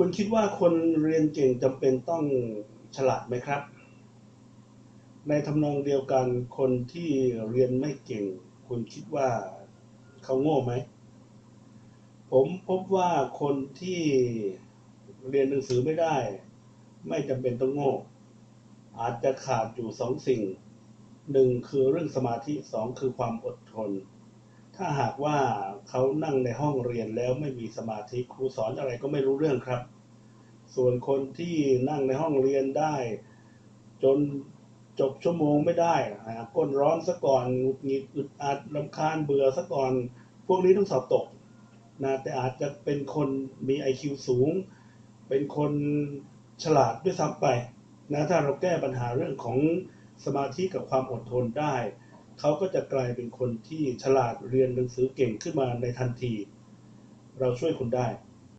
คุณคิดว่าคนเรียนเก่งจำเป็นต้องฉลาดไหมครับ ในทำนองเดียวกันคนที่เรียนไม่เก่ง คุณคิดว่าเขาโง่ไหม ผมพบว่าคนที่เรียนหนังสือไม่ได้ ไม่จำเป็นต้องโง่ อาจจะขาดอยู่สองสิ่งหนึ่งคือเรื่องสมาธิสองคือความอดทน ถ้าหากว่าเขานั่งในห้องเรียนแล้วไม่มีสมาธิครูสอนอะไรก็ไม่รู้เรื่องครับ ส่วนคนที่นั่งในห้องเรียนได้ จนจบชั่วโมงไม่ได้ก้นร้อนซะก่อนหงุดหงิดอึดอัดลำคาญเบื่อซะก่อน พวกนี้ต้องสอบตกนะแต่อาจจะเป็นคนมี IQ สูง เป็นคนฉลาดด้วยซ้ำไปนะถ้าเราแก้ปัญหาเรื่องของสมาธิกับความอดทนได้ เขาก็จะกลายเป็นคนที่ฉลาดเรียนหนังสือเก่งขึ้นมาในทันที เราช่วยคุณได้